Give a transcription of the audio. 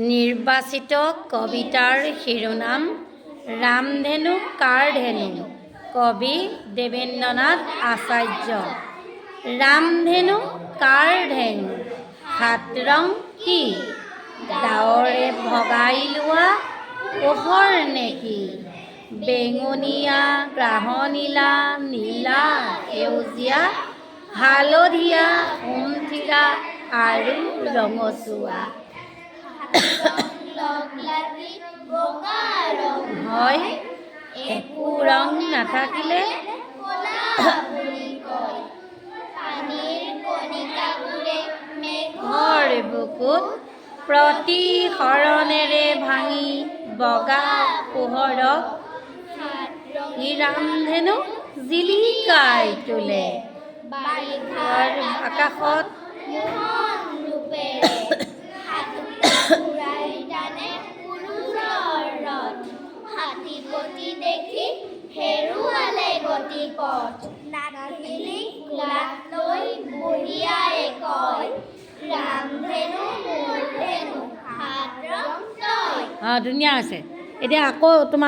নিৰ্বাচিত কবিতাৰ শিৰোনাম ৰামধেনু কাৰ ধেনু কবি দেৱেন্দ্ৰনাথ আচাৰ্য। ৰামধেনু কাৰ ধেনু সাত ৰং কি? ডাৱৰে ভগাই লোৱা পোহৰ নেকি? বেঙুনীয়া গ্ৰাহনীলা নীলা সেউজীয়া, হালধীয়া সোমথিৰা আৰু ৰঙচুৱা। হয় একো ৰং নাথাকিলে ঘৰ বুকুত প্ৰতিসৰণেৰে ভাঙি বগা পোহৰক ই ৰামধেনু জিলিকাই তোলে। আকাশত দেখি হেৰুৱালে গতি পথ। নাথিলি কোলাত লৈ বুঢ়িয়াই কয় ৰামধেনু মোৰ ধেনু, হাত ৰং তই। অঁ ধুনীয়া হৈছে এতিয়া আকৌ তোমাৰ